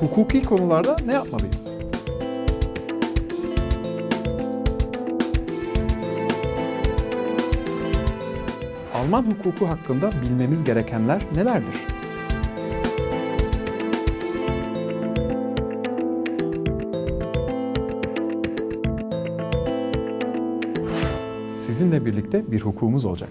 Hukuki konularda ne yapmalıyız? Alman hukuku hakkında bilmemiz gerekenler nelerdir? Sizinle birlikte bir hukukumuz olacak.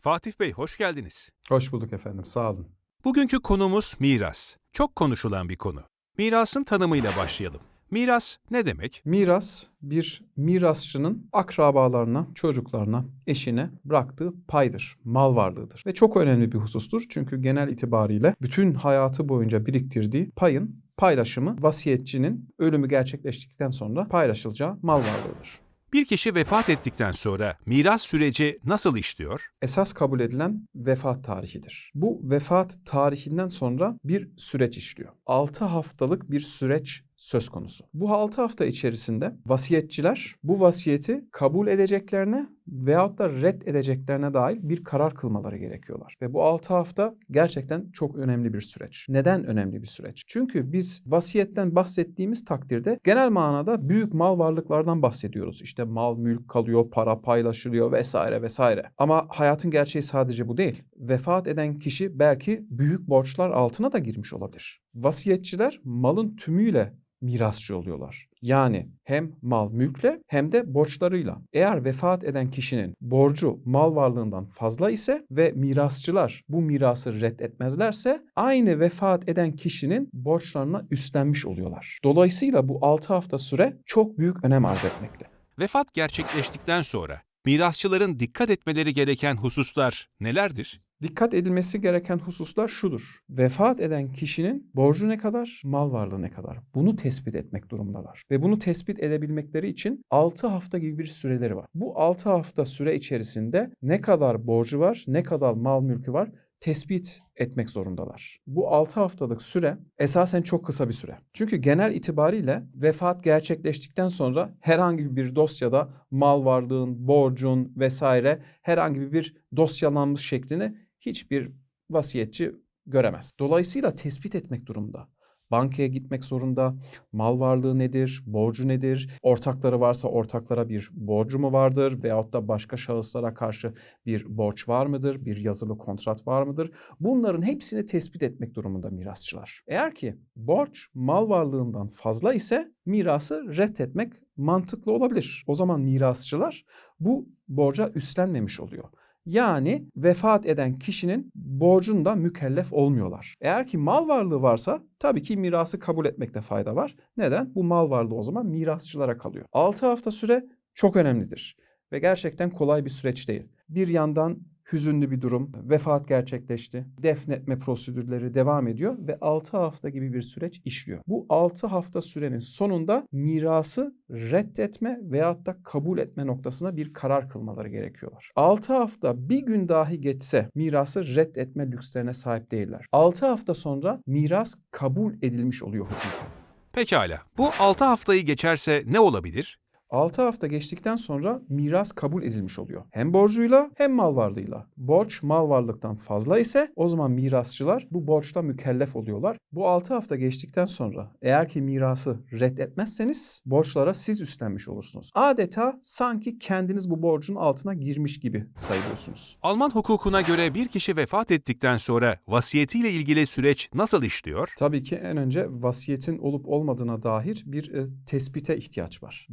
Fatih Bey hoş geldiniz. Hoş bulduk efendim, sağ olun. Bugünkü konumuz miras. Çok konuşulan bir konu. Mirasın tanımıyla başlayalım. Miras ne demek? Miras bir mirasçının akrabalarına, çocuklarına, eşine bıraktığı paydır, mal varlığıdır. Ve çok önemli bir husustur çünkü genel itibariyle bütün hayatı boyunca biriktirdiği payın paylaşımı vasiyetçinin ölümü gerçekleştikten sonra paylaşılacağı mal varlığıdır. Bir kişi vefat ettikten sonra miras süreci nasıl işliyor? Esas kabul edilen vefat tarihidir. Bu vefat tarihinden sonra bir süreç işliyor. 6 haftalık bir süreç söz konusu. Bu 6 hafta içerisinde vasiyetçiler bu vasiyeti kabul edeceklerine veyahut da red edeceklerine dair bir karar kılmaları gerekiyorlar. Ve bu 6 hafta gerçekten çok önemli bir süreç. Neden önemli bir süreç? Çünkü biz vasiyetten bahsettiğimiz takdirde genel manada büyük mal varlıklardan bahsediyoruz. İşte mal, mülk kalıyor, para paylaşılıyor vesaire vesaire. Ama hayatın gerçeği sadece bu değil. Vefat eden kişi belki büyük borçlar altına da girmiş olabilir. Vasiyetçiler malın tümüyle mirasçı oluyorlar. Yani hem mal mülkle hem de borçlarıyla. Eğer vefat eden kişinin borcu mal varlığından fazla ise ve mirasçılar bu mirası reddetmezlerse aynı vefat eden kişinin borçlarına üstlenmiş oluyorlar. Dolayısıyla bu 6 hafta süre çok büyük önem arz etmekte. Vefat gerçekleştikten sonra mirasçıların dikkat etmeleri gereken hususlar nelerdir? Dikkat edilmesi gereken hususlar şudur. Vefat eden kişinin borcu ne kadar, mal varlığı ne kadar? Bunu tespit etmek durumundalar. Ve bunu tespit edebilmekleri için 6 hafta gibi bir süreleri var. Bu 6 hafta süre içerisinde ne kadar borcu var, ne kadar mal mülkü var tespit etmek zorundalar. Bu 6 haftalık süre esasen çok kısa bir süre. Çünkü genel itibariyle vefat gerçekleştikten sonra herhangi bir dosyada mal varlığın, borcun vesaire herhangi bir dosyalanmış şeklini hiçbir vasiyetçi göremez. Dolayısıyla tespit etmek durumda. Bankaya gitmek zorunda. Mal varlığı nedir? Borcu nedir? Ortakları varsa ortaklara bir borcu mu vardır? Veyahut da başka şahıslara karşı bir borç var mıdır? Bir yazılı kontrat var mıdır? Bunların hepsini tespit etmek durumunda mirasçılar. Eğer ki borç mal varlığından fazla ise mirası reddetmek mantıklı olabilir. O zaman mirasçılar bu borca üstlenmemiş oluyor. Yani vefat eden kişinin borcunda mükellef olmuyorlar. Eğer ki mal varlığı varsa tabii ki mirası kabul etmekte fayda var. Neden? Bu mal varlığı o zaman mirasçılara kalıyor. 6 hafta süre çok önemlidir ve gerçekten kolay bir süreç değil. Bir yandan hüzünlü bir durum, vefat gerçekleşti. Defnetme prosedürleri devam ediyor ve 6 hafta gibi bir süreç işliyor. Bu 6 hafta sürenin sonunda mirası reddetme veyahut da kabul etme noktasına bir karar kılmaları gerekiyorlar. 6 hafta bir gün dahi geçse mirası reddetme lükslerine sahip değiller. 6 hafta sonra miras kabul edilmiş oluyor hukuken. Pekala. Bu 6 haftayı geçerse ne olabilir? 6 hafta geçtikten sonra miras kabul edilmiş oluyor. Hem borcuyla hem mal varlığıyla. Borç mal varlıktan fazla ise o zaman mirasçılar bu borçla mükellef oluyorlar. Bu 6 hafta geçtikten sonra eğer ki mirası reddetmezseniz borçlara siz üstlenmiş olursunuz. Adeta sanki kendiniz bu borcun altına girmiş gibi sayılıyorsunuz. Alman hukukuna göre bir kişi vefat ettikten sonra vasiyetiyle ilgili süreç nasıl işliyor? Tabii ki en önce vasiyetin olup olmadığına dair bir e, tespite ihtiyaç var.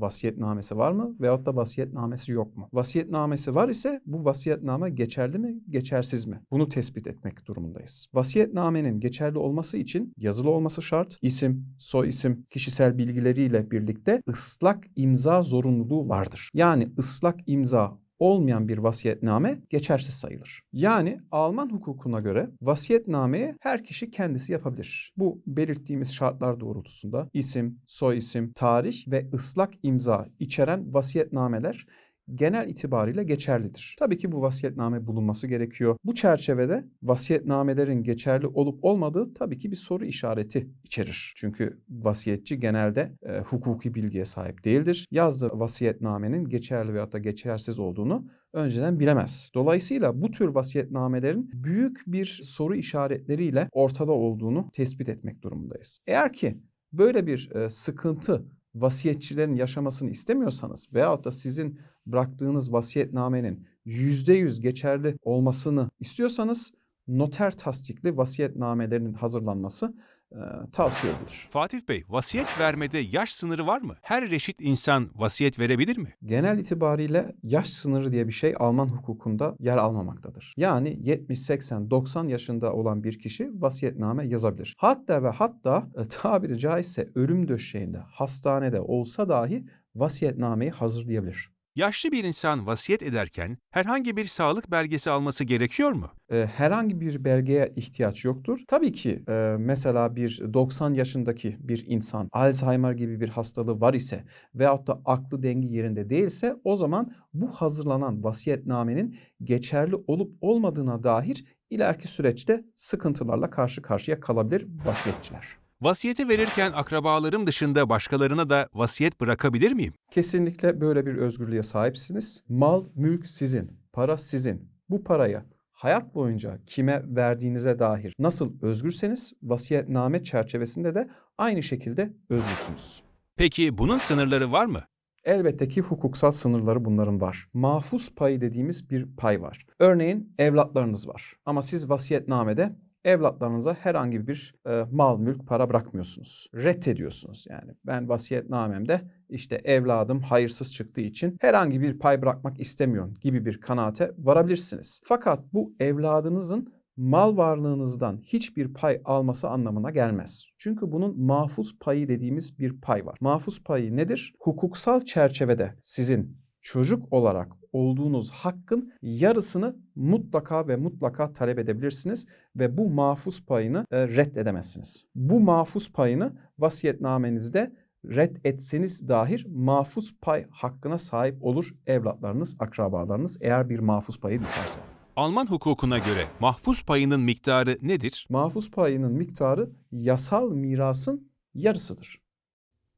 Vasiyetnamesi var mı veyahut da vasiyetnamesi yok mu? Vasiyetnamesi var ise bu vasiyetname geçerli mi, geçersiz mi? Bunu tespit etmek durumundayız. Vasiyetnamenin geçerli olması için yazılı olması şart. İsim, soy isim, kişisel bilgileriyle birlikte ıslak imza zorunluluğu vardır. Yani ıslak imza olmayan bir vasiyetname geçersiz sayılır. Yani Alman hukukuna göre vasiyetnameyi her kişi kendisi yapabilir. Bu belirttiğimiz şartlar doğrultusunda isim, soy isim, tarih ve ıslak imza içeren vasiyetnameler genel itibariyle geçerlidir. Tabii ki bu vasiyetname bulunması gerekiyor. Bu çerçevede vasiyetnamelerin geçerli olup olmadığı tabii ki bir soru işareti içerir. Çünkü vasiyetçi genelde e, hukuki bilgiye sahip değildir. Yazdığı vasiyetnamenin geçerli veyahut da geçersiz olduğunu önceden bilemez. Dolayısıyla bu tür vasiyetnamelerin büyük bir soru işaretleriyle ortada olduğunu tespit etmek durumundayız. Eğer ki böyle bir e, sıkıntı vasiyetçilerin yaşamasını istemiyorsanız veyahut da sizin bıraktığınız vasiyetnamenin %100 geçerli olmasını istiyorsanız noter tasdikli vasiyetnamelerinin hazırlanması e, tavsiye edilir. Fatih Bey, vasiyet vermede yaş sınırı var mı? Her reşit insan vasiyet verebilir mi? Genel itibariyle yaş sınırı diye bir şey Alman hukukunda yer almamaktadır. Yani 70, 80, 90 yaşında olan bir kişi vasiyetname yazabilir. Hatta ve hatta e, tabiri caizse ölüm döşeğinde, hastanede olsa dahi vasiyetnameyi hazırlayabilir. Yaşlı bir insan vasiyet ederken herhangi bir sağlık belgesi alması gerekiyor mu? Herhangi bir belgeye ihtiyaç yoktur. Tabii ki mesela bir 90 yaşındaki bir insan Alzheimer gibi bir hastalığı var ise veyahut da aklı dengi yerinde değilse o zaman bu hazırlanan vasiyetnamenin geçerli olup olmadığına dair ileriki süreçte sıkıntılarla karşı karşıya kalabilir vasiyetçiler. Vasiyeti verirken akrabalarım dışında başkalarına da vasiyet bırakabilir miyim? Kesinlikle böyle bir özgürlüğe sahipsiniz. Mal, mülk sizin, para sizin. Bu parayı hayat boyunca kime verdiğinize dair nasıl özgürseniz vasiyetname çerçevesinde de aynı şekilde özgürsünüz. Peki bunun sınırları var mı? Elbette ki hukuksal sınırları bunların var. Mahfuz payı dediğimiz bir pay var. Örneğin evlatlarınız var ama siz vasiyetnamede evlatlarınıza herhangi bir e, mal, mülk, para bırakmıyorsunuz. Reddediyorsunuz yani. Ben vasiyetnamemde işte evladım hayırsız çıktığı için herhangi bir pay bırakmak istemiyorum gibi bir kanaate varabilirsiniz. Fakat bu evladınızın mal varlığınızdan hiçbir pay alması anlamına gelmez. Çünkü bunun mahfuz payı dediğimiz bir pay var. Mahfuz payı nedir? Hukuksal çerçevede sizin çocuk olarak olduğunuz hakkın yarısını mutlaka ve mutlaka talep edebilirsiniz ve bu mahfuz payını e, reddedemezsiniz. Bu mahfuz payını vasiyetnamenizde red etseniz dahir mahfuz pay hakkına sahip olur evlatlarınız, akrabalarınız eğer bir mahfuz payı düşerse. Alman hukukuna göre mahfuz payının miktarı nedir? Mahfuz payının miktarı yasal mirasın yarısıdır.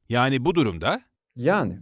Yani bu durumda Yani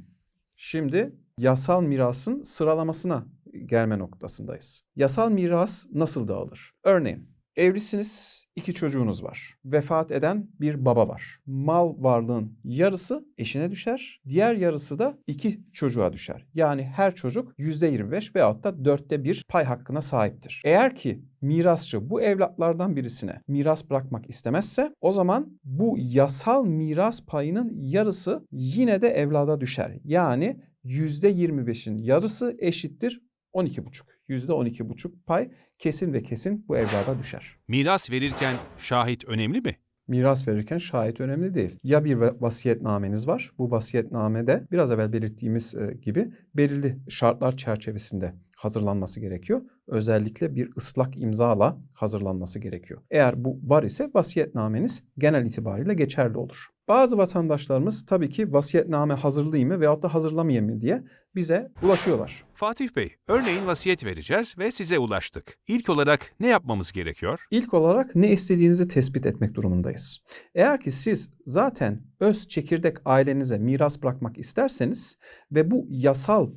şimdi yasal mirasın sıralamasına gelme noktasındayız. Yasal miras nasıl dağılır? Örneğin evlisiniz, iki çocuğunuz var. Vefat eden bir baba var. Mal varlığın yarısı eşine düşer, diğer yarısı da iki çocuğa düşer. Yani her çocuk %25 veyahut da dörtte bir pay hakkına sahiptir. Eğer ki mirasçı bu evlatlardan birisine miras bırakmak istemezse o zaman bu yasal miras payının yarısı yine de evlada düşer. Yani %25'in yarısı eşittir 12,5. %12,5 pay kesin ve kesin bu evlada düşer. miras verirken şahit önemli mi? Miras verirken şahit önemli değil. Ya bir va- vasiyetnameniz var. Bu vasiyetnamede biraz evvel belirttiğimiz e, gibi belirli şartlar çerçevesinde hazırlanması gerekiyor. Özellikle bir ıslak imzala hazırlanması gerekiyor. Eğer bu var ise vasiyetnameniz genel itibariyle geçerli olur. Bazı vatandaşlarımız tabii ki vasiyetname hazırlayayım mı veyahut da hazırlamayayım mı diye bize ulaşıyorlar. Fatih Bey, örneğin vasiyet vereceğiz ve size ulaştık. İlk olarak ne yapmamız gerekiyor? İlk olarak ne istediğinizi tespit etmek durumundayız. Eğer ki siz zaten öz çekirdek ailenize miras bırakmak isterseniz ve bu yasal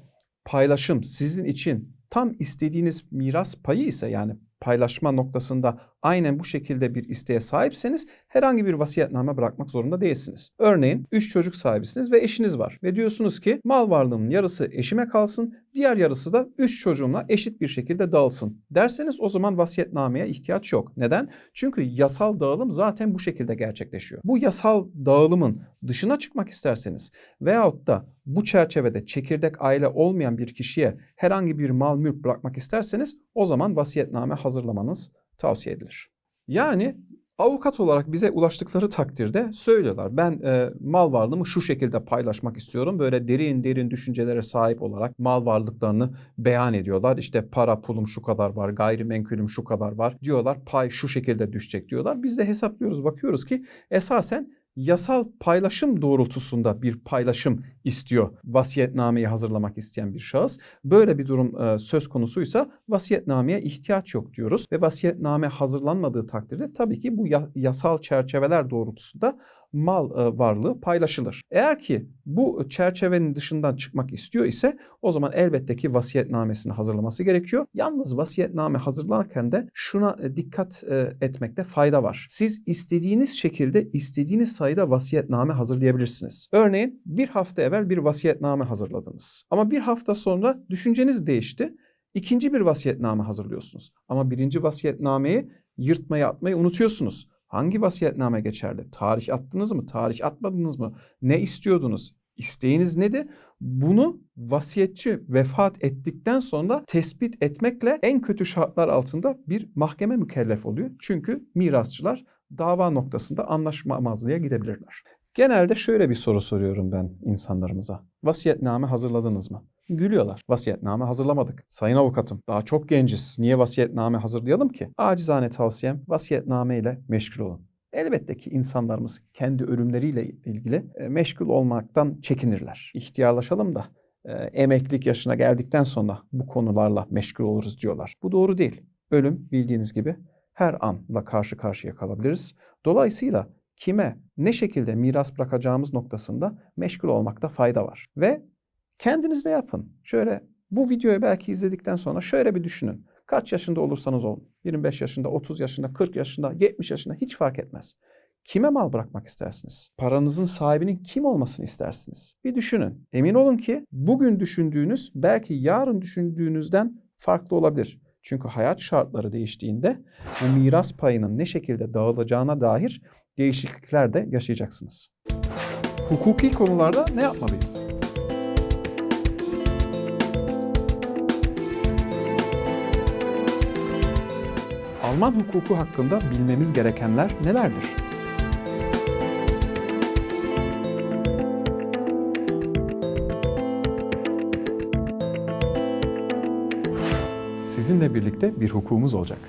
paylaşım sizin için tam istediğiniz miras payı ise yani paylaşma noktasında aynen bu şekilde bir isteğe sahipseniz herhangi bir vasiyetname bırakmak zorunda değilsiniz. Örneğin 3 çocuk sahibisiniz ve eşiniz var ve diyorsunuz ki mal varlığımın yarısı eşime kalsın, diğer yarısı da 3 çocuğumla eşit bir şekilde dağılsın derseniz o zaman vasiyetnameye ihtiyaç yok. Neden? Çünkü yasal dağılım zaten bu şekilde gerçekleşiyor. Bu yasal dağılımın dışına çıkmak isterseniz veyahut da bu çerçevede çekirdek aile olmayan bir kişiye herhangi bir mal mülk bırakmak isterseniz o zaman vasiyetname hazırlamanız tavsiye edilir. Yani avukat olarak bize ulaştıkları takdirde söylüyorlar. Ben e, mal varlığımı şu şekilde paylaşmak istiyorum. Böyle derin derin düşüncelere sahip olarak mal varlıklarını beyan ediyorlar. İşte para pulum şu kadar var, gayrimenkulüm şu kadar var diyorlar. Pay şu şekilde düşecek diyorlar. Biz de hesaplıyoruz, bakıyoruz ki esasen yasal paylaşım doğrultusunda bir paylaşım istiyor vasiyetnameyi hazırlamak isteyen bir şahıs. Böyle bir durum e, söz konusuysa vasiyetnameye ihtiyaç yok diyoruz ve vasiyetname hazırlanmadığı takdirde tabii ki bu ya- yasal çerçeveler doğrultusunda mal e, varlığı paylaşılır. Eğer ki bu çerçevenin dışından çıkmak istiyor ise o zaman elbette ki vasiyetnamesini hazırlaması gerekiyor. Yalnız vasiyetname hazırlarken de şuna e, dikkat e, etmekte fayda var. Siz istediğiniz şekilde istediğiniz sayıda vasiyetname hazırlayabilirsiniz. Örneğin bir hafta evvel bir vasiyetname hazırladınız. Ama bir hafta sonra düşünceniz değişti. İkinci bir vasiyetname hazırlıyorsunuz. Ama birinci vasiyetnameyi yırtmayı atmayı unutuyorsunuz. Hangi vasiyetname geçerli? Tarih attınız mı? Tarih atmadınız mı? Ne istiyordunuz? İsteğiniz neydi? Bunu vasiyetçi vefat ettikten sonra tespit etmekle en kötü şartlar altında bir mahkeme mükellef oluyor. Çünkü mirasçılar dava noktasında anlaşmamazlığa gidebilirler. Genelde şöyle bir soru soruyorum ben insanlarımıza. Vasiyetname hazırladınız mı? Gülüyorlar. Vasiyetname hazırlamadık. Sayın avukatım daha çok genciz. Niye vasiyetname hazırlayalım ki? Acizane tavsiyem vasiyetname ile meşgul olun. Elbette ki insanlarımız kendi ölümleriyle ilgili e, meşgul olmaktan çekinirler. İhtiyarlaşalım da e, emeklilik yaşına geldikten sonra bu konularla meşgul oluruz diyorlar. Bu doğru değil. Ölüm bildiğiniz gibi her anla karşı karşıya kalabiliriz. Dolayısıyla kime ne şekilde miras bırakacağımız noktasında meşgul olmakta fayda var. Ve kendiniz de yapın. Şöyle bu videoyu belki izledikten sonra şöyle bir düşünün. Kaç yaşında olursanız olun. 25 yaşında, 30 yaşında, 40 yaşında, 70 yaşında hiç fark etmez. Kime mal bırakmak istersiniz? Paranızın sahibinin kim olmasını istersiniz? Bir düşünün. Emin olun ki bugün düşündüğünüz belki yarın düşündüğünüzden farklı olabilir. Çünkü hayat şartları değiştiğinde bu miras payının ne şekilde dağılacağına dair değişiklikler de yaşayacaksınız. Hukuki konularda ne yapmalıyız? Alman hukuku hakkında bilmemiz gerekenler nelerdir? Sizinle birlikte bir hukukumuz olacak.